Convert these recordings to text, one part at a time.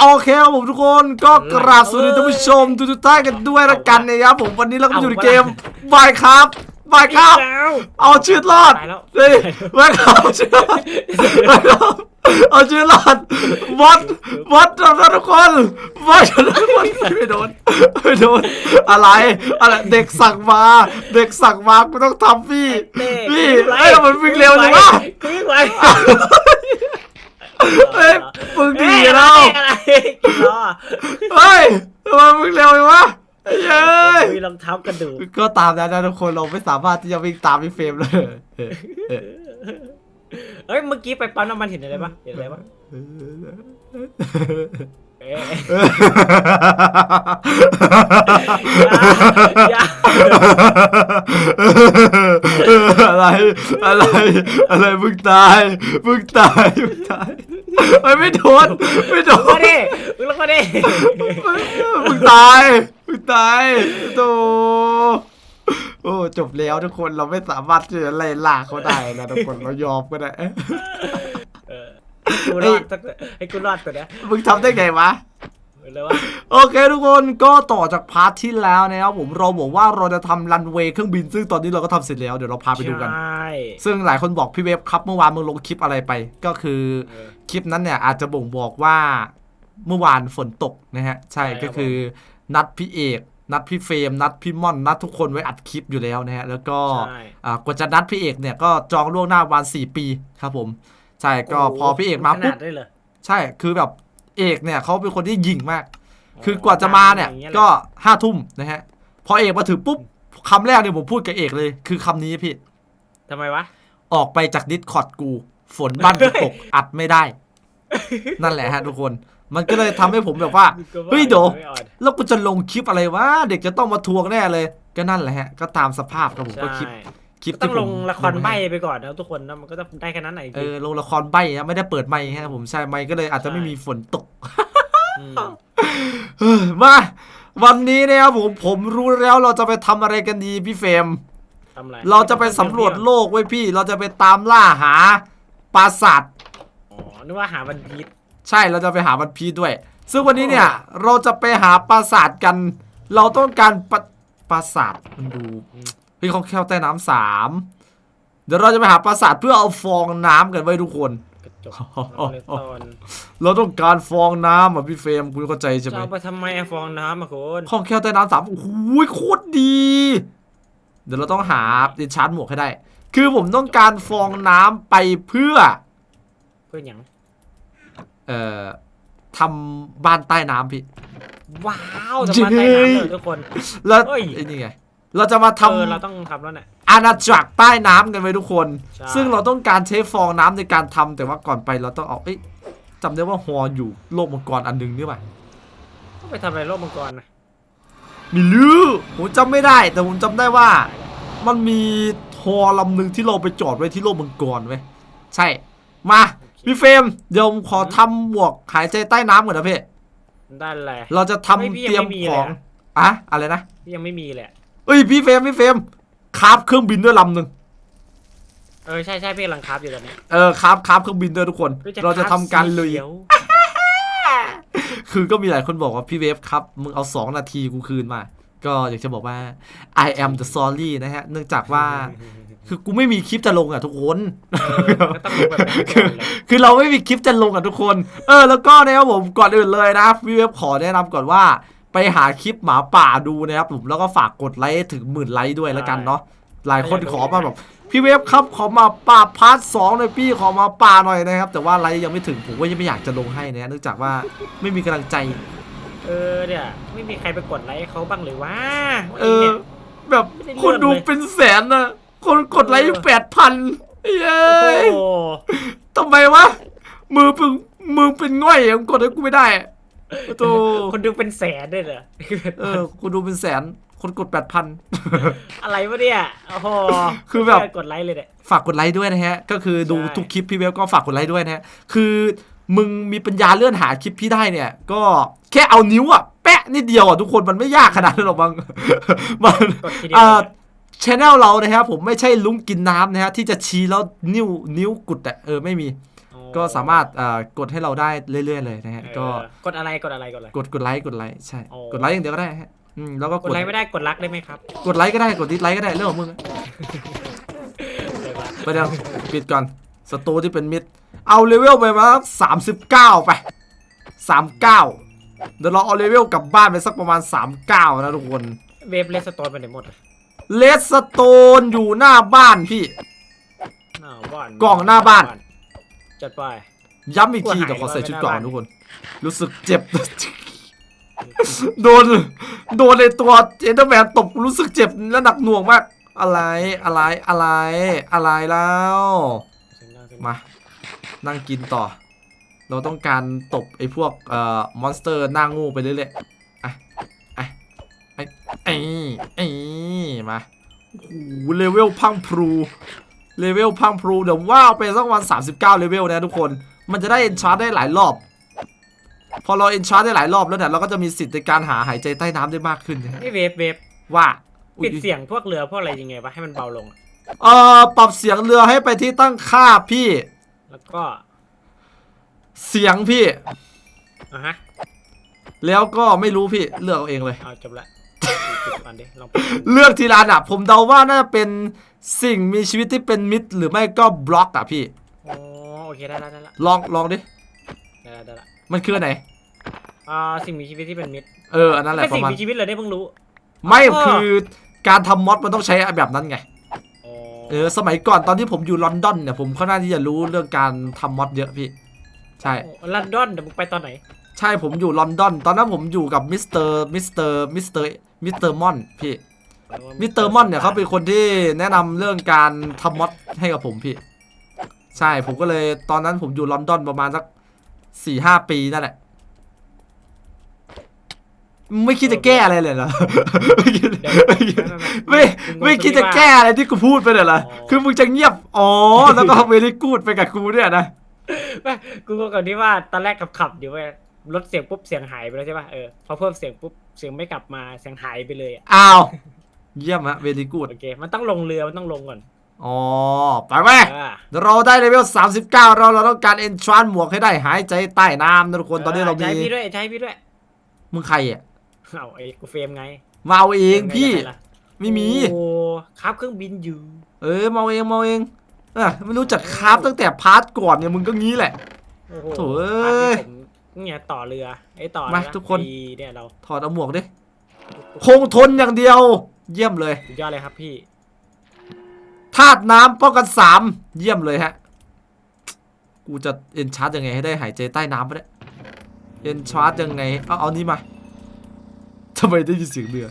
โอเคครับผมทุกคนก็กราบสวัสดีท่านผู้ชมทุกๆท่านกันด้วยละกันนะครับผมวันนี้เราก็มาอยู่ในเกมบายครับบายครับแล้วเอาชีวิตรอดตายแล้วเฮ้ยบายครับเอาชีวิตรอดบายครับเอาชีวิตรอดบอสบอสทำนะทุกคนบอสทำนะทุกคนไม่โดนไม่โดนอะไรอะไรเด็กสั่งมาเด็กสั่งมากูต้องทำพี่เต้พี่วิ่งไวไอ้ยมันวิ่งเร็วจังวะกูวิ่งไว เฮ้ยมึงดีเอ้ยแล้วอะไรกินล้อเฮ้ยทำไมมึงเร็วจังวะเย้ยมีรองเท้ากระดูกก็ตามนั้นนะทุกคนเราไม่สามารถที่จะวิ่งตามพี่เฟรมเลยเออเออเฮ้ยเมื่อกี้ไปปั๊มน้ำมันเห็นอะไรปะเห็นอะไรปะเอ๊ะอย่าอะไร อะไร อะไรมึงตายมึงตายมึงตาย ไอ้ยไม่โดนไม่โดมานดิมึงลงมาดิมึงตาย มึงตายโตโอ้จบแล้วทุกคนเราไม่สามารถที่จะไล่ล่าเขาได้นะทุกคนเรายอมก็ได้เออกูรอดสักให้กูรอดตัวเนี้ยมึงทำได้ไงวะ เลยวะโอเคทุกคนก็ต่อจากพาร์ทที่แล้วนะครับผมเราบอกว่าเราจะทำรันเวย์เครื่องบินซึ่งตอนนี้เราก็ทำเสร็จแล้วเดี๋ยวเราพาไปดูกัน ใช่ ซึ่งหลายคนบอกพี่เวฟครับเมื่อวานมึงลงคลิปอะไรไป ก็คือเออคลิปนั้นเนี่ยอาจจะบ่งบอกว่าเมื่อวานฝนตกนะฮะ ใช่ใช่ครับก็คือนัดพี่เอก นัดพี่เฟรมนัดพี่ม่อน นัดทุกคนไว้อัดคลิปอยู่แล้วนะฮะ แล้วก็ใช่อ่ากว่าจะนัดพี่เอกเนี่ยก็จองล่วงหน้าวันสี่ปีครับผม ใช่ก็พอพี่เอกมาขปุ๊นาบดได้เลยใช่คือแบบเอกเนี่ยเขาเป็นคนที่ยิงมาก คือกว่าจะมาเนี่ยอางงี้แหละก็ห้าทุ่มนะฮะ พอเอกมาถึงปุ๊บคำแรกเนี่ยผมพูดกับเอกเลย คือคำนี้พี่ทำไมวะ ออกไปจากดิสคอร์ดกู ฝนบ้านกูตกอัดไม่ได้ นั่นแหละฮะทุกคน มันก็เลยทำให้ผมแบบว่าเฮ้ยเดี๋ยวไม่อ่อนแล้วกูจะลงคลิปอะไรวะเด็กจะต้องมาทวงแน่เลย ก็นั่นแหละฮะ ก็ตามสภาพครับผมก็คลิปใช่คลิปต้องที่ผมลงละครใบไปก่อนนะทุกคนนะมันก็ต้องได้แค่นั้นไหนเออลงละครใบนะไม่ได้เปิดไมค์ฮะผมใช่ไมค์ก็เลยอาจจะไม่มีฝนตกมเฮ้ยมาวันนี้นะครับผมผมรู้แล้วเราจะไปทำอะไรกันดีพี่เฟรมทำอะไรเราจะไปสำรวจโลกไว้ยพี่ เราจะไปตามล่าหา ปราสาทอ๋อนึกว่าหาวันพีชใช่เราจะไปหาวันพีชด้วย ซึ่งวันนี้เนี่ยเราจะไปหาปราสาทกัน เราต้องการปราปราสาทมันดูเฮ้ยเขาแค่วใต้น้ำสามเดี๋ยวเราจะไปหาปราสาทเพื่อเอาฟองน้ำกันไว้ทุกคน กระจกเอาเลยตอนเราต้องการฟองน้ำอะพี่เฟรมคุณเข้าใจใช่จะไหมเอาไปทำไมอะฟองน้ำอะคุณห้องแค่วใต้น้ำสามโอ้โหโคตรดี เดี๋ยวเราต้องหาดิชาร์จหมวกให้ได้ คือผมต้องการฟองน้ำไปเพื่อ เพื่อนหยังเอ่อทำบ้านใต้น้ำพี่ ว้าวจะมาใต้น้ำเลยทุกคน แล้วเฮ้ย ไอ้นี่ไง เราจะมาทเออเราต้องทำแล้วเนี่ยำอาณาจักรใต้น้ำกันไว้ทุกคน ใช่ ซึ่งเราต้องการใช้ฟองน้ำในการทำแต่ว่าก่อนไปเราต้องเอาเอ้ยจำได้ว่าฮออยู่โลกมังกรอันหนึงนี่ป่ะต้องไปทำอะไรโลกมังกรนะไมีลือผมจำไม่ได้ แต่ผมจำได้ว่า มันมีฮ อลำหนึ่งที่เราไปจอดไว้ที่โลกมังกรไว้ยใช่ มา พี่เฟรมเดี๋ยวผมขอทำหมวกหายใจใต้น้ำก่อนนะพี่ได้แหละ เราจะทำเฮ้ยพี่ยังเตรียมไม่มีขเลยองอะอะอะไรนะยังไม่มีเลยอะเอ้ยพี่เฟรมพี่เฟรมคราฟเครื่องบินด้วยลำหนึ่งเออใช่ใช่พี่กำลังคราฟอยู่ตอนเนี้ยเออคราฟคราฟเครื่องบินด้วยทุกคนฮ้ยเราจะทำการลุยสีขีวคือก็มีหลายคนบอกว่าพี่เวฟครับมึงเอา2นาทีกูคืนมา ก็อยากจะบอกว่า I am the sorry นะฮะ เนื่องจากว่าคือกูไม่มีคลิปจะลงอะทุกคนเออมันก็ต้องรู้แบบนั้นก่อนเลยคือเราไม่มีคลิปจะลงอะทุกคน เออแล้วก็นะครับผมก่อนอื่นเลยนะพี่เวฟขอแนะนำก่อนว่าไปหาคลิปหมาป่าดูนะครับผมแล้วก็ฝากกดไลค์ถึงหมื่นไลค์ด้วยแล้วกันเนาะหลายคนขอมาแบบพี่เวฟครับขอมาป่าพาร์ทสองหน่อยพี่ขอมาป่าหน่อยนะครับ แต่ว่าไลค์ยังไม่ถึงผมก็ยังไม่อยากจะลงให้นะเนื่องจากว่าไม่มีกำลังใจ เออเนี่ยไม่มีใครไปกดไลค์ให้เขาบ้างเลยว่าเออ แบบไม่ได้คนดูเรื่องเลยเป็นแสนนะคนกดไลค์เออแปดพันเย้โอ้ยโหทำไมวะมือเป็นมือเป็นง่อยอะกดให้กูไม่ได้อะโตคนดูเป็นแสนด้วยเหรอเออกูดูเป็นแสน คนกดแปดพันอะไรวะเนี่ยโอ้โหคือแบบไม่กดไลค์เลยเนี่ยฝากกดไลค์ด้วยนะฮะ ก็คือดูใช่ทุกคลิปพี่เวลก็ฝากกดไลค์ด้วยนะฮะคือ มึงมีปัญญาเลื่อนหาคลิปพี่ได้เนี่ย ก็แค่เอานิ้วอะแปะนิดเดียวอะทุกคนมันไม่ยากขนาดนั้นหรอกมั้งมันกดทีเดียวอ่าเลยชแนลเรานะครับผมไม่ใช่ลุงกินน้ำนะฮะที่จะชี้แล้วนิ้วนิ้วกุดอะเออไม่มีโอ้ก็สามารถเอ่อกดให้เราได้เรื่อยๆเลยนะฮะก็เออกดอะไรกดอะไรกดอะไรกดกดไลค์กดไลค์ใช่โอ้กดไลค์อย่างเดียวก็ได้ฮะอืมแล้วก็กดอะไรไม่ได้กดรักได้ไหมครับ กดไลค์ก็ได้กดดิสไลค์ก็ได้เรื่องของมึงเดี๋ยวก่อนไปเดี๋ยวปิดก่อน ศัตรูที่เป็นมิด เอาเลเวลไปมาสามสิบเก้าไปสามเก้าเดี๋ยวเราเอาเลเวลกลับบ้านไปสักประมาณสามเก้านะทุกคน เวฟเลสโตนไปไหนหมดอะเลสโตนอยู่หน้าบ้านพี่ หน้าบ้านกล่องหน้าบ้าน จัดไป ย้ำอีกทีกลัวหายเดี๋ยวขอใส่ไว้ชุดหน้าก่อนบ้านทุกคน รู้สึกเจ็บ โดน โดนในตัวเอนเดอร์แมนตบรู้สึกเจ็บและหนักหน่วงมาก อะไรอะไรอะไรอะไรแล้ว มา นั่งกินต่อ เราต้องการตบไอ้พวกเอ่อมอนสเตอร์หน้างูไปเรื่อยๆอะอะไอ้ไอ้ไอ้มาโอ้โหเลเวลพังพรูเลเวลพังพรูเดี๋ยวว่าเอาไปสักวัน39เลเวลนะทุกคน มันจะได้เอนชาร์ได้หลายรอบ พอเราเอนชาร์ได้หลายรอบแล้วเนี่ยเราก็จะมีสิทธิ์ในการหาหายใจใต้น้ำได้มากขึ้นนะฮะไอ้เวฟเวฟว่าอุ๊ปิดเสียงพวกเรือพวกอะไรยังไงปะให้มันเบาลงอะ เอ่อปรับเสียงเรือให้ไปที่ตั้งค่าพี่ แล้วก็เสียงพี่ อะฮะแล้วก็ไม่รู้พี่เลือกเอาเองเลย เอาจบละปิดอันดิลองปิดเลือกทีละอันอะผมเดาว่าน่าจะเป็นสิ่งมีชีวิตที่เป็นมิตร หรือไม่ก็บล็อกอะพี่ โอ้โอเคได้ละได้ละลองลองดิ ได้ละได้ละมันคืออนไหน อ่าสิ่งมีชีวิตที่เป็นมิตรเอออันนั้นแหละเป็นปสิ่งระมาณ มีชีวิตเลยได้เพิ่งรู้ ไม่อ๋อ คือการทำมอดมันต้องใช้แบบนั้นไงโอ้ เออสมัยก่อนตอนที่ผมอยู่ลอนดอนเนี่ยผมค่อนข้างที่จะรู้เรื่องการทำมอดเยอะพี่ ใช่โอ้ลอนดอนเดี๋ยวมึงไปตอนไหน ใช่ผมอยู่ลอนดอน ตอนนั้นผมอยู่กับมิสเตอร์มิสเตอร์มิสเตอร์มิสเตอร์มอนพี่มิสเตอร์มอนเนี่ยเขาเป็นคนที่แนะนำเรื่องการทำมอดให้กับผมพี่ ใช่ผมก็เลยตอนนั้นผมอยู่ลอนดอนประมาณสักสี่ห้าปีนั่นแหละ ไม่คิดจะแก้อะไรเลยเหรอไม่คิดเดี๋ยวไม่คิดไม่ไม่ไม่คิดจะแก้อะไรที่กูพูดไปเลยเหรออ๋อคือมึงจะเงียบอ๋อแล้วก็เวลี่กูดไปกับกูเนี่ยนะไม่กูก็ก่อนที่ว่าตอนแรกขับขับๆอยู่เว้ยลดเสียงปุ๊บเสียงหายไปแล้วใช่ป่ะเออพอเพิ่มเสียงปุ๊บเสียงไม่กลับมาเสียงหายไปเลยอะอ้าวเยี่ยมฮะเวลี่กูดโอเคมันต้องลงเรือมันต้องลงก่อนอ๋อไปไหมอ่าเราได้เลเวล39 เราเราต้องการเอนทรานหมวกให้ได้หายใจใต้น้ำนะทุกคนตอนนี้เรามีใช้พี่ด้วยใช้พี่ด้วยมึงใครอะ เอาไอ้กูเฟรมไงมาเอาเองฟรมไพี่ด้ล่ะไม่มี โอ้ครับเครื่องบินอยู่เออมาเอาเองมาเอาเองเออไม่รู้จักคราฟตั้งแต่พาร์ทก่อนเนี่ยมึงก็งี้แหละ โอ้โหโถ่เอ้ยครับผมเนี่ยต่อเรือไอ้ต่อมาเรือทุกคนดีเนี่ยเราถอดเอาหมวกดิคงทนอย่างเดียว เยี่ยมเลยสุดยอดเลยครับพี่ธาตุน้ำป้องกันสามเยี่ยมเลยฮะ กูจะเอนชาร์จยังไงให้ได้หายใจใต้น้ำไปเนี่ยเอนชาร์จยังไง เอาเอานี้มา ทำไมได้ยินเสียงเรือ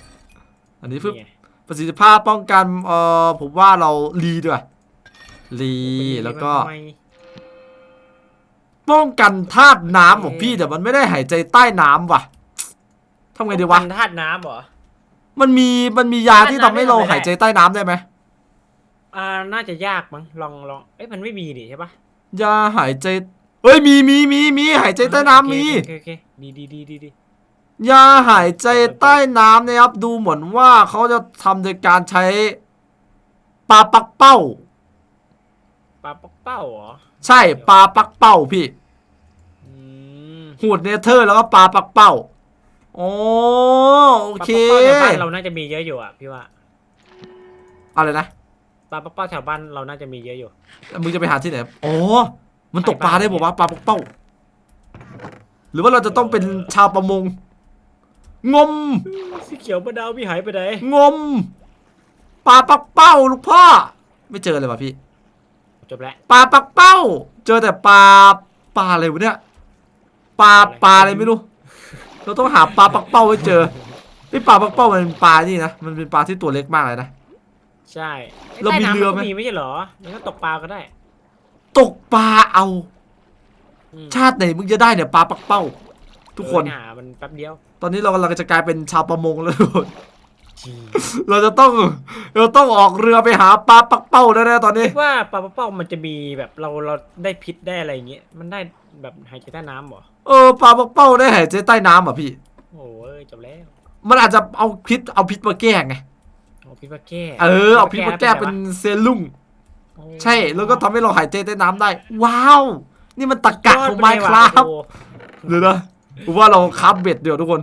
อันนี้เพื่อนี่ไงประสิทธิภาพป้องกันเอ่อผมว่าเรารีด้วยรีแล้วก็ทำไมป้องกันธาตุน้ำของพี่แต่มันไม่ได้หายใจใต้น้ำว่ะทำไงดีวะมันธาตุน้ำเหรอมันมีมันมียาที่ทำให้เราธาตุน้ำไม่ทำอะไรได้หายใจใต้น้ำได้ไหมอ่าน่าจะยากมั้งลองลองเอ้ยมันไม่มีดิใช่ปะยาหายใจเอ้ยมีมีมีมีหายใจใต้น้ำมีโอเคโอเคโอเคดีดีดีดีดี ยาหายใจใต้น้ำนะครับดูเหมือนว่าเขาจะทำโดยการใช้ปลาปักเป้า ปลาปักเป้าเหรอ ใช่ปลาปักเป้าพี่อืมหูดเนเธอร์แล้วก็ปลาปักเป้าโอ้โอเคปลาปักเป้าแถวบ้านเราน่าจะมีเยอะอยู่อะพี่ว่าอะไรนะปลาปักเป้าแถวบ้านเราน่าจะมีเยอะอยู่ มึงจะไปหาที่ไหนอ๋อมันตกปลาได้บอกว่าปลาปักเป้า หรือว่าเราจะต้องเป็นชาวประมง งม สีเขียวมะนาวพี่หายไปไหนงมปลาปักเป้าลูกพ่อ ไม่เจอเลยว่ะพี่จบแล้วปลาปักเป้า เจอแต่ปลาปลาอะไรวะเนี่ยปลาปลาอะไรไม่รู้ เราต้องหาปลาปักเป้าให้เจอไอ้ปลาปักเป้ามันเป็นปลานี่นะมันเป็นปลาที่ตัวเล็กมากเลยนะใช่เรามีเรือไหมใต้น้ำนก็มีไม่ใช่เหรอมันก็ตกปลาก็ได้ ตกปลาเอาอืมชาติไหนมึงจะได้เนี่ยปลาปักเป้า ทุกคนเออหามันแป๊บเดียวตอนนี้เรากำลังจะกลายเป็นชาวประมงแล้วทุกคนเราจะต้อง เราต้องออกเรือไปหาปลาปักเป้าแน่ๆตอนนี้คิดว่าปลาปักเป้ามันจะมีแบบเราเราได้พิษได้อะไรอย่างเงี้ยมันได้แบบหายใจใต้น้ำเหรอเออปลาปักเป้าได้หายใจใต้น้ำอะพี่ โอ้ยจบแล้วมันอาจจะเอาพิษเอาพิษมาแก้ไง เอาพิษมาแก้เออเอาพิษมาแก้เป็นเซรุ่มโอ้ใช่ แล้วก็ทำให้เราหายใจใต้น้ำได้ ว้าว นี่มันตะกะของไมค์ครับเดี๋ยวนะ ผมว่าเราคับเบ็ดเดี๋ยวทุกคน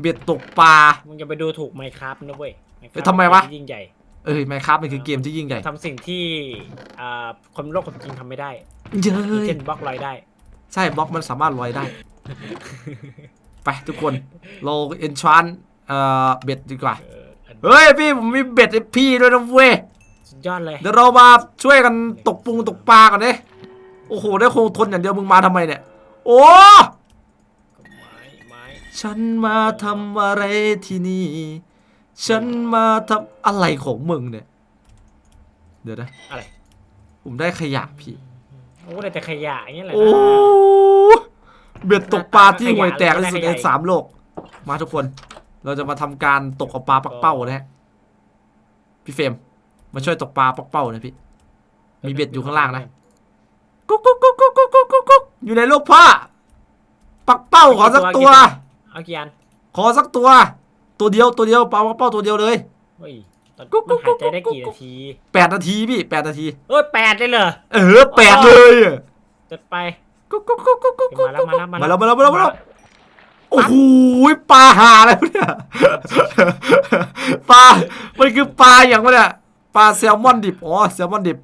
เบ็ดตกปลา มึงจะไปดูถูกไมครับนะเว้ย Minecraft เอ้ยทำไมวะเป็นยิ่งใหญ่เอ้ยไมค์ครับมันคือเกมที่ยิ่งใหญ่ทำสิ่งที่อ่าคนโลกความจริงทำไม่ได้เย้อย่างยเช่นบล็อกลอยได้ ใช่บล็อกมันสามารถลอยได้ ไปทุกคน เราเอนชานเอ่อเบ็ดดีกว่า เอออันเฮ้ยพี่ผมมีเบ็ดให้พี่ด้วยนะเว้ย สุดยอดเลยเดี๋ยวเรามาช่วยกันตกปุงตกปลากันเด้โอ้โหได้คงทนอย่างเดียวมึงมาทำไมเนี่ย โอ้ไม้ไม้ ฉันมาทำอะไรที่นี่ ฉันมาทำอะไรของมึงเนี่ย เดี๋ยวนะ อะไรผมได้ขยะพี่ โอ้แต่ขยะอย่างเงี้ยเหละโอ้เบ็ดตกปลาที่ห่วยแตกที่สุดในสามโลก มาทุกคน เราจะมาทำการตกปลาปักเป้านะฮะพี่เฟรมมาช่วยตกปลาปักเป้าหนะพี่ มีเบ็ดอยู่ข้างล่างนะ กุ๊กกุ๊กกุ๊กกุ๊กกุ๊กกุ๊กูอยู่ในโลกผ้าปักเป้าขอสักตัว เอากี่อันขอสักตัว ตัวเดียวตัวเดียวปลาปักเป้าตัวเดียวเลยเฮ้ยตอนกุ๊กกุ๊มันกหายใจได้กุ๊กกี่กุ๊นากทีแปดนาทีพี่แปดนาทีเอ้ยแปดได้เลยเออแปดเลยอะจัดไปกุ๊กกุ๊กกุ๊กกุ๊กกุ๊กกุ๊กมาแล้วมาแล้วมาแล้วมาแล้วมาแล้วมาแล้วโอ้โหปลาหาอะไรวะเนี่ยปลา มันคือปลาอย่างวะเนี่ยปลาแซลมอนดิบอ๋อแซลมอนดิบ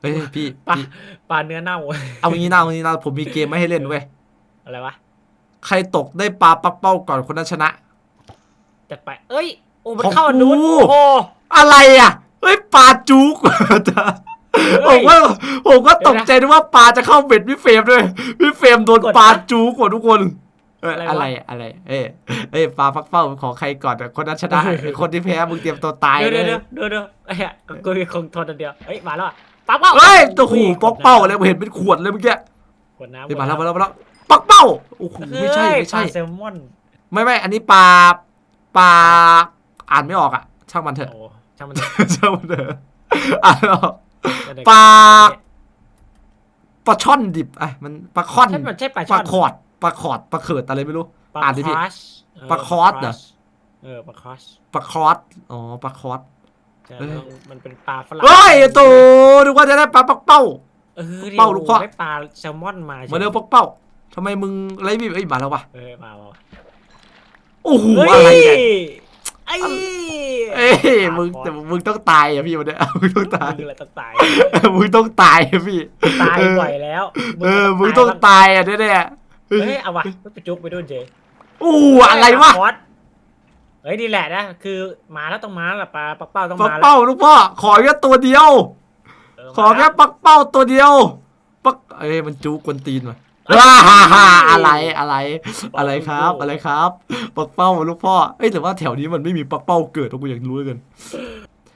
เฮ้ยพี่ปลาพี่ปลาเนื้อเน่าเอางี้นะเอางี้นะผมมีเกมมาให้เล่นเว้ยอะไรวะ ใครตกได้ปลาปักเป้าก่อนคนนั้นชนะ จัดไป เอ้ย โอ้มันของเข้าอันนู้นกู โอ้โห อะไรอะเฮ้ยปลาจุกเฮ้ผยมว่าผมก็ตกเดี๋ยวนะใจนึกว่าปลาจะเข้าเบ็ดพี่เฟรมด้วยพี่เฟรมโดนกดปลานะจุกกว่าทุกคนเอ้ยอะไรวะอะไรอะไร เอ้ยเอ้ยปลาปักเป้าของใครก่อนอะคนนั้นชนะไอ้คนที่แพ้มึงเตรียมตัวตายเดี๋ยวเลเดี๋ยวยเดี๋ยวเดี๋ยวเดี๋ยวไอ้เหี้ยกูมีคงทนอันเดียว เฮ้ย มาแล้วอะปักเป้าเฮ้ยตัวหูปักเป้าอะไรผมเห็นเป็นขวดเลยเมื่อกี้ขวดน้ำเฮ้ยมาแล้วมาแล้วมาแล้ว ปักเป้าโอ้โหไม่ใช่ไม่ใช่ปลาแซลมอนไม่ไม่อันนี้ปลาปลาอ่านไม่ออกอะช่างมันเถอะโอ้ช่างมันเถอะช่างมันเถอะอ่านไม่ออกเดี๋ยวปลาปลาช่อนดิบอะมันปลาค่อนใช่มันใช่ปลาปช่อลานคอร์ดปลาคอร์ดปลาเขิดอะไรไม่รู้ปลาอ่านดิพี่คอสเปลาคอสเหรอเออปลาคอสปลาคอร์ดอ๋อปลาคอร์ดใช่เอ้ยมันเป็นปลาฝรั่งเฮ้ยโตนึกว่าจะได้ปลาปักเป้าเออเป้าลูกพ่อได้ปลาแซลมอนมามาเร็วปักเป้า ทำไมมึงไรบีบเอ้ยมาแล้ววะเออมาว่ะโอ้โหเฮ้ยอะไรเนี่ยไอ้เอ้ยมึงแต่มึงต้องตายอะพี่วันเนี้ยมึงต้องตายมึงอะไรต้องตายมึงต้องตายอะพี่ตายบ่อยแล้วเออมึงต้องตายอะแน่ๆเฮ้ยเอาวะไปจุกไปดูเจโอ้อะไรวะปลาคอสเฮ้ยนี่แหละนะคือมาแล้วต้องมาแล้วล่ะปลาปักเป้าต้องปักมาแล้วเป้าลูกพ่อขอแค่ตัวเดียวเขอแค่ปักเป้าตัวเดียวปักเอ้ยมันจูกวนตีนมา ว้าฮ่าฮ่าอะไรอะไร อะไรครับ อะไรครับปักเป้าลูกพ่อเอ้ยแต่ว่าแถวนี้มันไม่มีปักเป้าเกิดกูอยากรู้เหลือเกิน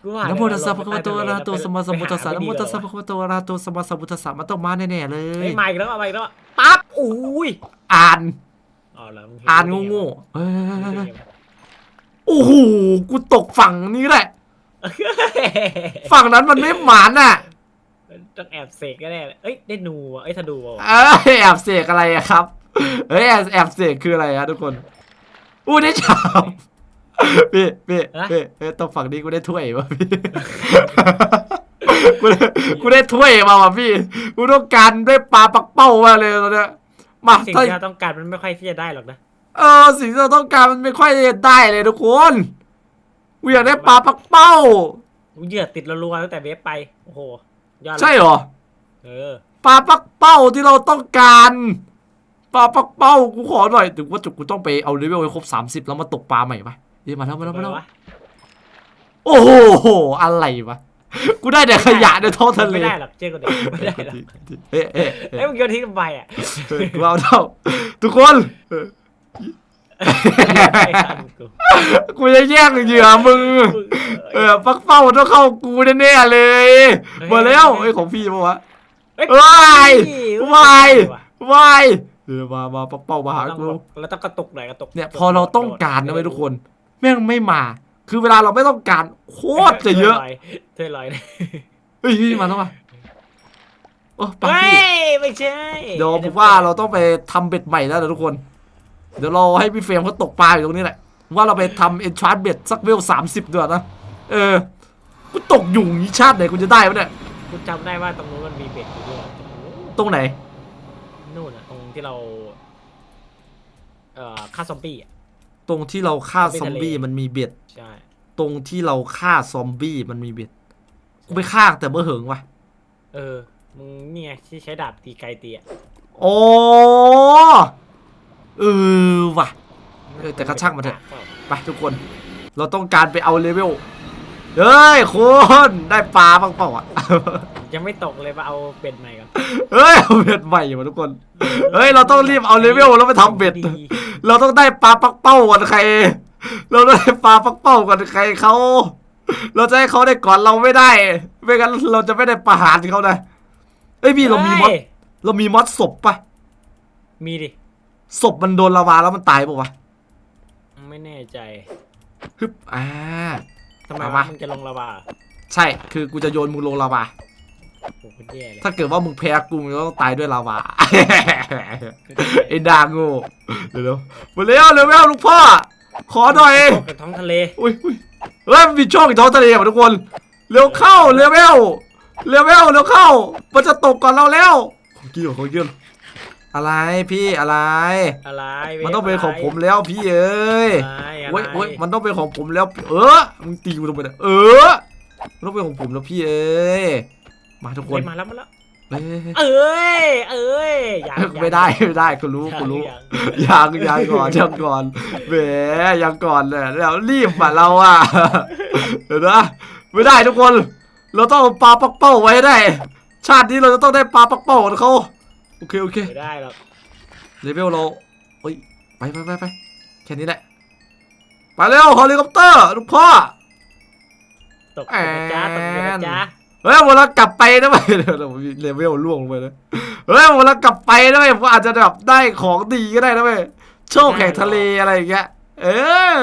กูว่านะโมตัสสะภะคะวะโตอะระหะโตไปสัมมาสัมพุทธัสสะไปนะหาโมตัสสะไม่ดีภะคะวะโตอะระหะโตสัมมาสัมพุทธัสสะมันต้องมาแน่ๆเลเฮ้ยยมาอีกแล้วมาอีกแล้วปั๊บอุ้ยอ่านอ๋อเหรอมึเห็อ่านได้ไโง่ๆเอ้มึงเห็นยได้ไงวะโอ้โหกูตกฝั่งนี้แหละ ฝั่งนั้นมันไม่หมานน่ะ ต้องแอบเสกก็ได้เลยเอ้ยได้นูอะเอ้ยถ้าดูอะเอ้ยแอบเสกอะไรอะครับเฮ้ยแอบแอบเสกคืออะไรอะทุกคน อู้ได้จับพี่พี่พี่เอ้ยตรงฝั่งนี้กูได้ถ้วยวะพี่กูได้กูได้ถ้วยมาว่ะพี่ กูต้องการได้ปลาปักเป้ามาเลยตอนเนี้ยมาสิ่งถ้าที่เราต้องการมันไม่ค่อยที่จะได้หรอกนะ เออสิ่งที่เราต้องการมันไม่ค่อยได้เลยทุกคนกูอยากได้ปลาปักเป้ากูเหยื่อติดรัวๆตั้งแต่เวฟไป โอ้โห ยอดเลยใช่เหรอเออปลาปักเป้าที่เราต้องการปลาปักเป้ากูขอหน่อยถึงว่าจุกกูต้องไปเอาเลเวลให้ครบสามสิบแล้วมาตกปลาใหม่ปะเดี๋ยวมาแล้วมาแล้วมาแล้ววะโอ้โหอะไรวะกูได้แต่ขยะในท้องทะเลไม่ได้หรอกเจ๊ก็เด็กไม่ได้หรอกเอ๊ะเอ๊ะเอ๊ะเอ้ยมึงโยนทิ้งทำไมอะเฮ้ยกูเอาเท่าทุกคนเออไม่ทัน กูกูจะแย่งเหยื่อมึง เออปักเป้าต้องเข้ากูแน่ๆเลยมาแล้วไอ้ยของพี่ปะวะเฮ้ยว้ายว้ายว่ะวายเออมามาปักเป้ามาหาเราต้องกูเราต้องกระตุกหน่อยกระตุกเนี่ยพอเราต้องการนะเว้ยทุกคนแม่งไม่มา คือเวลาเราไม่ต้องการโคตรจะเยอะเธอลอยนะเฮ้ยพี่มาแล้วมาโอ้ปักเฮ้พี่ยไม่ใช่เดี๋ยวผมว่าเราต้องไปทำเบ็ดใหม่แล้วนะทุกคน เดี๋ยวเราให้พี่เฟรมเขาตกปลาอยู่ตรงนี้แหละ ว่าเราไปทำเอ็นชาร์ดเบ็ดสักเวลสามสิบด้วยนะ เออ กูตกอยู่อย่างนี้ชาติไหนกูจะได้วะเนี่ย กูจำได้ว่าตรงนู้นมันมีเบ็ดอยู่ด้วยตรงไหนที่เรา เอ่อฆ่าซอมบี้อะตรงที่เราฆ่าไม่ซอมทะเลบี้มันมีเบ็ด ใช่ตรงที่เราฆ่าซอมบี้มันมีเบ็ด กูไปฆ่าแต่เมื่อเหิงวะเออมึงนี่ไงที่ใช้ดาบตีไกลตีอะโอ้ เออว่ะเออแต่ก็ช่างมันเถอะไปทุกคน เราต้องการไปเอาเลเวลเฮ้ยคุณได้ปลาบ้างเปล่าอะยังไม่ตกเลยมาเอาเป็ดใหม่ก่อนเฮ้ยเอาเบ็ดใหม่มาทุกคนเฮ้ยเราต้องรีบเอาเลเวลแล้วไปทำเบ็ดดีเราต้องได้ปลาปักเป้าก่อนใคร เราต้องได้ปลาปักเป้าก่อนใครเขาเราจะให้เขาได้ก่อนเราไม่ได้ไม่งั้นเราจะไม่ได้ประหารเขานะเอ้ยพี่เรามีมอดฮ้ยเรามีมอดศพปะมีดิ ศพมันโดนลาวาแล้วมันตายปะวะไม่แน่ใจฮึบอ่า ทำไมเอาวะมามึงจะลงระบาใช่คือกูจะโยนมึงลงลาวา โอ้โหแย่เลยถ้าเกิดว่ามึงแพ้กูมึงก็ต้องตายด้วยลาวา ไอ้ดาโง่เดี๋ยวๆมาเร็วเร็วเร็วลูกพ่อ ขอหน่อย ตกกับท้องทะเลอุ้ยอุ้ยเฮ้ยมันมีช่องอีกท้องทะเลว่ะทุกคน เร็วเข้าเร็วเร็วเร็วเร็วเร็วเข้า มันจะตกก่อนเราแล้ว ของกี้ของกี้ อะไรพี่อะไรอะไรวฟมันต้องเป็นของผมแล้วพี่เอ้ยอะไรอะไรโอ้ยโอ้ยมันต้องเป็นของผมแล้ว เออมึงตีกูทำไมเนี่ยเออมันต้องเป็นของผมแล้วพี่เอ้ยมาทุกคเฮ้นยมาแล้วมาแล้วเอ้ยเอ้ยเอ้ยอย่าอย่าไม่ได้ไม่ได้กูรู้อย่ากูรู้อย่ายังยังก่อนยังก่อนแหมยังก่อนเลยแล้วรีบอะเราอะเดี๋ยวนะไม่ได้ทุกคน เราต้องเอาปลาปักเป้าไว้ให้ได้ ชาตินี้เราจะต้องได้ปลาปักเป้าของเขาโอ เคโอเคไม่ได้หรอกเลเวลเราเฮ้ยไปไปไปไปแค่นี้แหละไปเร็วเฮลิคอปเตอร์ลูกพ่อตกอยู่นะจ้าตกอยู่นะจ้าเฮ้ยเวลากลับไปนะเว้ยเดี๋ยวเรามีเลเวลล่วงลงไปเลยเฮ้ยเวลากลับไปนะเว้ยผมอาจจะแบบได้ของดีก็ได้นะเว้ยโชคแห่งทะเลอะไรอย่างเงี้ยเออ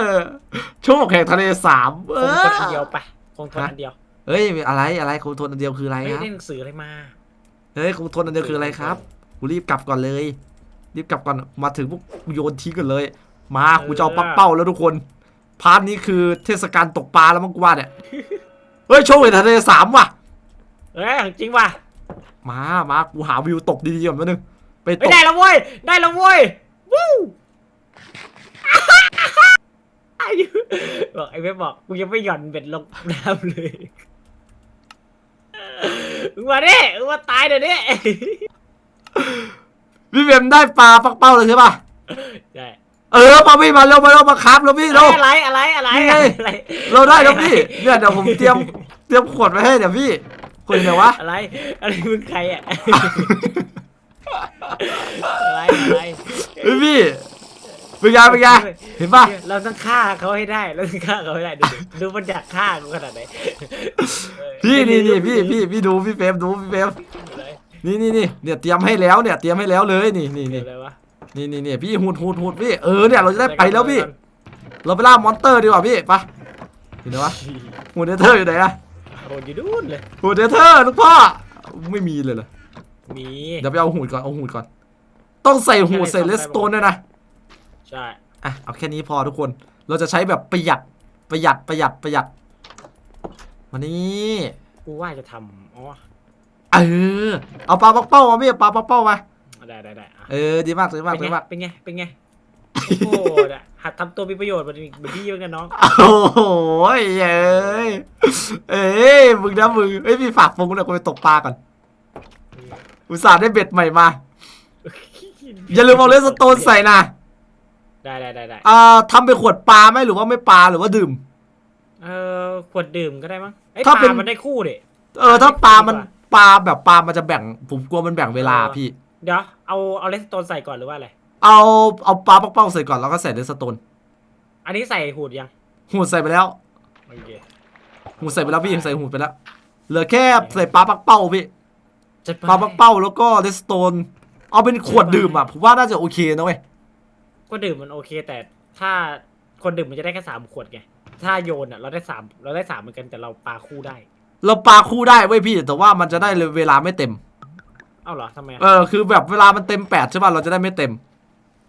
โชคแห่งทะเลสามเอคงอทนอันเดียวไปคงทนอันเดียวเฮ้ยอะไรอะไรคงทนอันเดียวคืออะไรไม่ครับได้หนังสืออะไรมาเฮ้ยคงทนอันเดียวคืออะไรครับ กูรีบกลับก่อนเลย รีบกลับก่อนมาถึงพวกกูโยนทิ้งกันเลย มากูจะเอาปักเป้าแล้วทุกคนพาร์ทนี้คือเทศกาลตกปลาแล้วมั้งกูว่าเนี่ยเฮ้ยโชคแห่งทะเลสามว่ะเอ้ยจริงว่ะมามากูหาวิวตกดีๆก่อนมาหนึ่งไปตเฮ้ยกได้แล้วเว้ยได้แล้วเว้ยวู้บอกไอ้เว็บบอกกูยังไม่หย่อนเบ็ดลงน้ำเลยมึงมาดิมึงมาตายเดี๋ยวนี้ พี่เบมได้ปลาปักเป้าเลยใช่ป่ะได้เออมาพี่มาเร็วมาเร็วมาครับแล้วพี่เร็วอะไรอะไรอะไรนี่ไงอะไรเราได้แล้วพี่เนี่ยเดี๋ยวผมเตรียมเตรียมขวดไว้ให้เดี๋ยวพี่คนเดียววะอะไรอะไรมึงใครอะอะไรอะไรเฮ้ยพี่เป็นไงเป็นไงเห็นป่ะเราต้องฆ่าเขาให้ได้เราต้องฆ่าเขาให้ได้ดูดิดูมันอยากฆ่ากูขนาดไหนพี่นี่นี่พี่พี่พี่ดูพี่เฟรมดูพี่เฟรมอะไร นี่นี่นี่เนี่ยเตรียมให้แล้วเนี่ยเตรียมให้แล้วเลยนี่นี่นี่อะไรวะนี่นี่นี่พี่หูดหูดหูดพี่เออเนี่ยเราจะได้ไปแล้วพี่ เราไปล่ามอนเตอร์ดีกว่าพี่ไปอยู่ไหนวะหูดเนเธอร์อยู่ไหนอะโอ้ยอยู่นู่นเลยหูดเนเธอร์ลูกพ่อไม่มีเลยเหรอมีเดี๋ยวไปเอาหูดก่อนเอาหูดก่อน ต้องใส่หูดใส่เลสโตนด้วยนะใช่อะเอาแค่นี้พอทุกคนเราจะใช้แบบประหยัดประหยัดประหยัดประหยัดมานี่กูว่าจะทำอ๋อ เออ เอาปลาปักเป้ามาพี่เอาปลาปักเป้ามา ได้ได้ได้อะเออ ดีมากดีมากเป็นดีไงมากเป็นไง เป็นไง โอ้ยหัดทำตัวมีประโยชน์เหมือนเหมือนพี่เหมือนกันน้อง โอ้โหเอ้ยเอ้ย มึงนะมึงเอ้ยพี่ฝากฟงกูหน่อยกูไปตกปลาก่อน อุตส่าห์ได้เบ็ดใหม่มา อย่าลืมเอาเลสโตนใส่นะได้ได้ได้ได้อ่าทำเป็นขวดปลาไหมหรือว่าไม่ปลาหรือว่าดื่ม เออขวดดื่มก็ได้มั้งไอ้ยถ้าปเป็น ลามันได้คู่ดิ เออ ถ้าปลามัน ปลาแบบปลามันจะแบ่ง ผมกลัวมันแบ่งเวลาพี่ เดี๋ยวเอาเอาเลสโตนใส่ก่อนหรือว่าอะไร เอาเอาปลาปักเป้าใส่ก่อนแล้วก็ใส่เลสโตนอันนี้ใส่หูดยังหูดใส่ไปแล้วโอเคหูดใส่ไปแล้วพี่ใส่หูดไปแล้วเหลือแค่ใส่ปลาปักเป้าพี่จะไปปลาปักเป้าแล้วก็เลสโตนเอาเป็นขวดดื่มอะผมว่าน่าจะโอเคนะเว้ยก็ดื่มมันโอเค แต่ถ้าคนดื่มมันจะได้แค่สามขวดไงถ้าโยนอะเราได้สามเราได้สามเหมือนกันแต่เราปาคู่ได้ เราปลาคู่ได้เว้ยพี่แต่ว่ามันจะได้เวลาไม่เต็ม เอ้าเหรอทำไมอะเออคือแบบเวลามันเต็มแปดใช่ป่ะเราจะได้ไม่เต็ม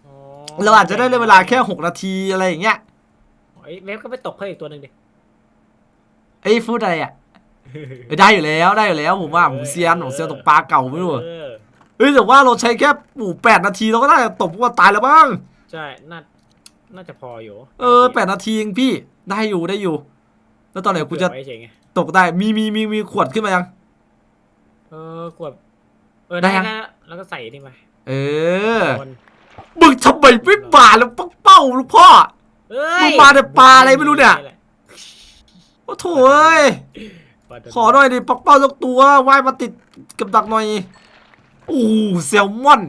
อ๋อเราอาจจะได้เวลาแค่หกนาทีอะไรอย่างเงี้ยไอ้ยเว็บก็ไปตกเพิ่มอีกตัวหนึ่งดิเอ้ยพูดอะไรอะเอ้ยได้อยู่แล้วได้อยู่แล้วผมว่าผมเซียนผมเซียนตกปลาเก่าไม่รู้เออเฮ้ยแต่ว่าเราใช้แค่ปู่แปดนาทีเราก็น่าจะตบพวกมันตายแล้วบ้างใช่น่าน่าจะพออยู่ เออแปดนาทีเองพี่ได้อยู่ได้อยู่ แล้วตอนไหนกูจะ เผื่อไว้เฉยไงตกได้มีมีมีมีขวดขึ้นมายัง เออกดเออได้ได้ยังแล้วแล้วก็ใส่นี่ไปเออคนมึงทำไมไม่ป่าแล้วปักเป้าลูกพ่อ เอ้ยมึงมาแต่ปลาอะไรไม่รู้เนี่ย โอ้โถเอ้ยปลาโดนขอหน่อยดิปักเป้าสักตัวว่ายมาติดกับดักหน่อยโอ้โหแซลมอน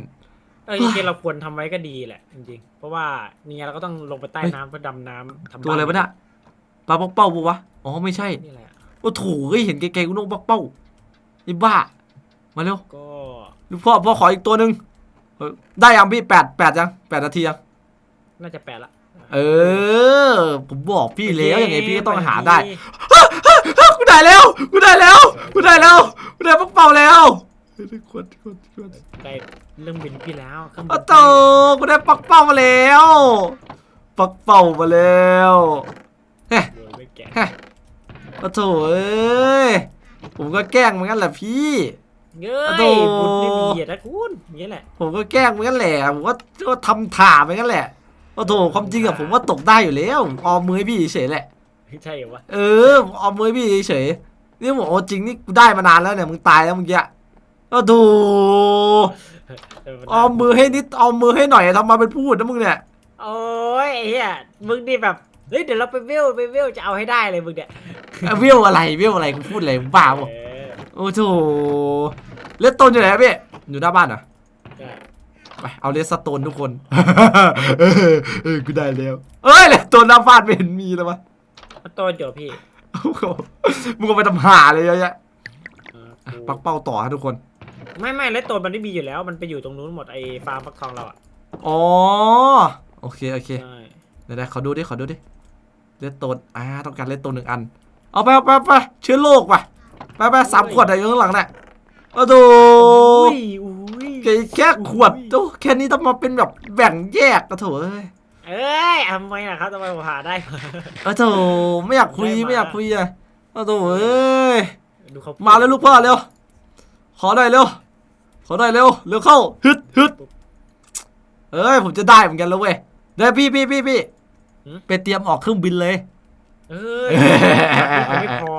เออจริงๆเราควรทำไว้ก็ดีแหละจริงๆเพราะว่าเนี่ยเราก็ต้องลงไปใต้เฮ้ย น้ำเพื่อดำน้ำทำตัวอะไรวะเนี่ยปลาปักเป้าปะวะอ๋อไม่ใช่ นี่แหละโอ้โถเฮ้ยเห็นไกลๆกูนึกว่าปักเป้าไอ้บ้า มาเร็วก็ลูกพ่อพ่อขออีกตัวหนึ่งเออได้ยังพี่แปดแปดยังแปดนาทียังน่าจะแปดละเออ ผมบอกพี่แล้วยังไงพี่ก็ต้องหาปได้กูได้แล้วกูได้แล้วกูได้แล้วกูได้ปักเป่าแล้วกดกดกดได้เรื่องบินพี่แล้วเครื่องบินโอ้โตกูได้ปักเป่ามาแล้วปักเป่ามาแล้วเฮ้โดยไม่แกะเฮ้ โอ้โถเอ้ย ผมก็แกล้งเหมือนกันแหละพี่เง้อะยโถบุญไม่มีอะนะคุณอย่างนี้แหละผมก็แกล้งเหมือนกันแหละ ผมก็ก็ทำถ่าเหมือนกันแหละโอ้โถความจริงอะผมว่าตกได้อยู่แล้วผมออมมือให้พี่เฉยๆแหละใช่เหรอวะเออเอามือพี่เฉยๆนี่ผมเอาจริงนี่กูได้มานานแล้วเนี่ยมึงตายแล้วเมื่อกี้ก็ดูเมันเอามือให้นิดเอามือให้หน่อยทำมาเป็นพูดนะมึงเนี่ย โอ้ยไอ้เหี้ยมึงนี่แบบ เฮ้ยเดี๋ยวเราไปเวลไปเวลจะเอาให้ได้เลยมึงเนี่ยเอ้ยวิวอะไรวิวอะไรกูพูดอะไรมึงบ้าปะเออโอ้โถเลสโตนอยู่ไหนอะพี่อยู่หน้าบ้านเหรอใช่ไปเอาเลสโตนทุกคน เออเออกูได้แล้วเอ้ยเลสโตนหน้าบ้านไม่เห็นมีเลยวะมันตัวเดี๋ยวพี่โอ้โหมึงก็ไปทำหาเลยเยอะแยะเอออะกูปักเป้าต่อฮะทุกคน ไม่ไม่แล้วตัวมันไม่มีอยู่แล้ว มันไปอยู่ตรงนู้นหมดไอ้ฟาร์มฟักทองเราอะอ๋อโอเคโอเคใช่เดี๋ยวๆขอดูดิขอดูดิ เลตโตนอ่าต้องการเลตโตนหนึ่งอัน เอาไปเอาไปเอาไปเชื้อโรคว่ะไปไปสามขวดอะไรอยู่ข้างหลังเนี่ยโอ้โหอุ้ยอุ้ยแค่แค่ขวดโอ้แค่นี้ต้องมาเป็นแบบแบ่งแยกกระโถเอ้ยเอ้ยทำไมนะครับทำไมผมหาได้มากระโถไม่อยากคุยได้มาไม่อยากคุยอะกระโถเอ้ยดูเขามาแล้วลูกพ่อเร็วขอหน่อยเร็วขอหน่อยเร็วเร็วเข้าฮึดฮึดเอ้ยผมจะได้เหมือนกันแล้วเว้ยเดี๋ยวพี่พี่พี่พี่ ไปเตรียมออกเครื่องบินเลย เอ้ยไม่พอ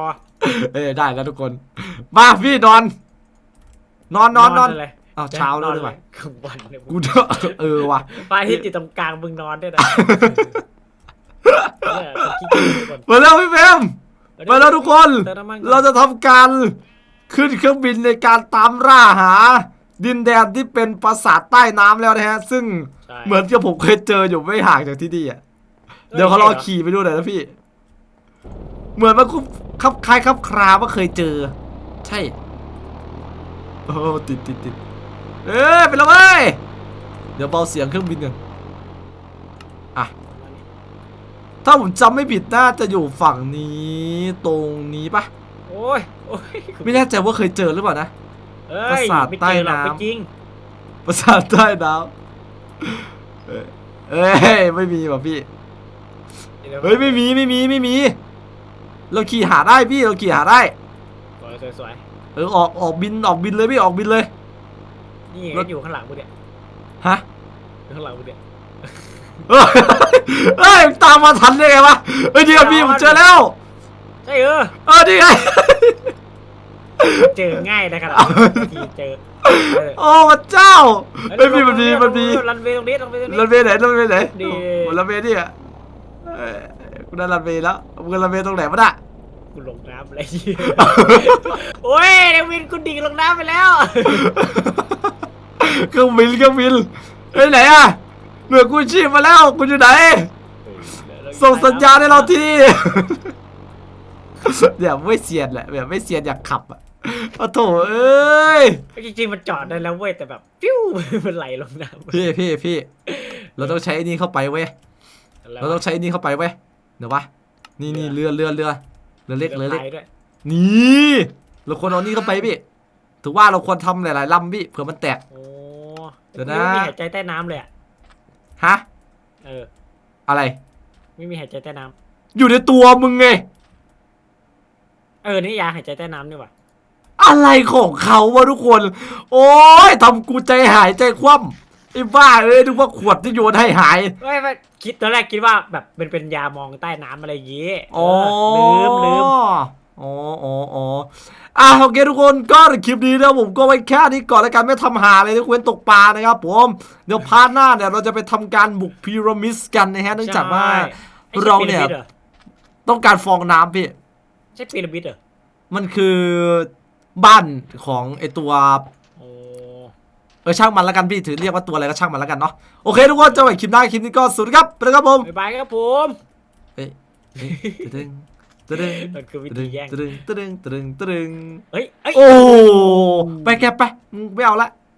เอ้ยได้แล้วทุกคน มาพี่นอน นอนนอนนอนเลยเอาเช้าแล้วด้วยว่ะกลางวันเนี่ยกูเถอะเออว่ะปลาที่ติดตรงกลางมึงนอนด้วยนะเนี่ยคนขี้เกียจทุกคนมาแล้วพี่เฟรมมาแล้วทุกคน เติมน้ำมันก่อน เราจะทำการขึ้นเครื่องบินในการตามล่าหา ดินแดนที่เป็นปราสาทใต้น้ำแล้วนะฮะ ซึ่งใช่เหมือนกับผมเคยเจออยู่ไม่ห่างจากที่นี่อะ เดี๋ยวเขาลองขี่ไปดูหน่อยนะพี่ เหมือนมันคุบคับคล้ายคับคราว่าเคยเจอ ใช่ โอ้ติดติดติดเอ้ยไปแล้วเว้ย เดี๋ยวเบาเสียงเครื่องบินกันอะ ถ้าผมจำไม่ผิดน่าจะอยู่ฝั่งนี้ตรงนี้ปะโอ้ยโอ้ยไม่แน่ใจว่าเคยเจอหรือเปล่านะ เอ้ปรายสาทไม่เจอหรอกใต้น้ำไม่จริงปราสาทใต้น้ำเอ้ยเอ้ยไม่มีว่ะพี่ เฮ้ยไม่มีไม่มีไม่มี เราขี่หาได้พี่เราขี่หาได้สวยสวยสวยเออออกออกบินออกบินเลยพี่ออกบินเลย นี่รถอยู่ข้างหลังกูเนี่ยฮะอยู่ข้างหลังกูเนี่ยเฮ้ยเฮ้ยตามมาทันได้ไงวะเฮ้ยเดี๋ยวพี่ผมเจอแล้วใช่เออเออดีไงเจอง่ายนะครับทีเจอเออโอ้พระเจ้าเฮ้ยพี่มันดีมันดีรันเวย์ตรงนี้ตรงนี้ตรงนี้รันเวย์ไหนรันเวย์ไหนดีโอ้โหรันเวย์นี่อะ เอ้ยกูได้รันเวย์แล้วมึงรันเวย์ตรงไหนวะน่ะกูลงน้ำอะไรเหี้ยโอ้ยเดวินกูดิ่งลงน้ำไปแล้ว เครื่องบินเครื่องบินเฮ้ยไหนอะหน่วยกู้ชีพมาแล้วกูอยู่ไหน ส่งสัญญาณให้เราที่เนี่ยไม่เสียดแหละแบบไม่เสียดอยากขับอะโอ้โถเอ้ยจริงๆมันจอดได้แล้วเว้ยแต่แบบฟิวมันไหลลงน้ำพี่พี่พี่เราต้องใช้ไอ้นี่เข้าไปเว้ยแล้ว เราต้องใช้ไอ้นี่เข้าไปเว้ยเดี๋ยววะนี่นี่เรือเรือเรือเรือเล็กเรือเล็กพายด้วยนี่เราควรเอานี่เข้าไปพี่ถือว่าเราควรทำหลายๆลำพี่เผื่อมันแตกโอ้เดี๋ยวนะไม่มีหายใจใต้น้ำเลยอะฮะเอออะไร ไม่มีหายใจใต้น้อยู่ในตัวมึงไงำเออนี่ยาหายใจใต้น้ำนี่หว่าเอ้าอะไรของเขาวะทุกคน โอ้ยทำกูใจหายใจคว่ำไอ้บ้าเอ้ยนึกว่าขวดที่โยนให้หาย ไม่ไม่คิดตอนแรกคิดว่าแบบเป็นเป็นยามองใต้น้ำอะไรอย่างงี้อ๋อเออลืมลืม อ๋ออ๋ออ๋ออะโอเคทุกคนก็คลิปนี้นะผมก็ไว้แค่นี้ก่อนแล้วกันไม่ทำหาอะไรทุกคนตกปลานะครับผม เดี๋ยวพาร์ทหน้าเนี่ยเราจะไปทำการบุกพีระมิดกันนะฮะเนื่องจากว่า ใช่เราเนี่ยใช่พีระมิดหรอต้องการฟองน้ำพี่ ใช่พีระมิดเหรอ มันคือบ้านของไอตัวโอ้เออช่างมันแล้วกันพี่ถือเรียกว่าตัวอะไรก็ช่างมันแล้วกันเนาะโอเคทุกคนเจอกันใหม่คลิปหน้าคลิปนี้ก็สวัสดีครับไปแล้วครับผมบ๊ายบายครับผมเอ้ยเอ้ยตึ้งตึ้งมันคือวิตึ้ธีงแย่งตึ้งตึ้งตึ้งตึ้งเฮ้ยเอ้ยโอ้ไปแกไปมึงไม่เอาละ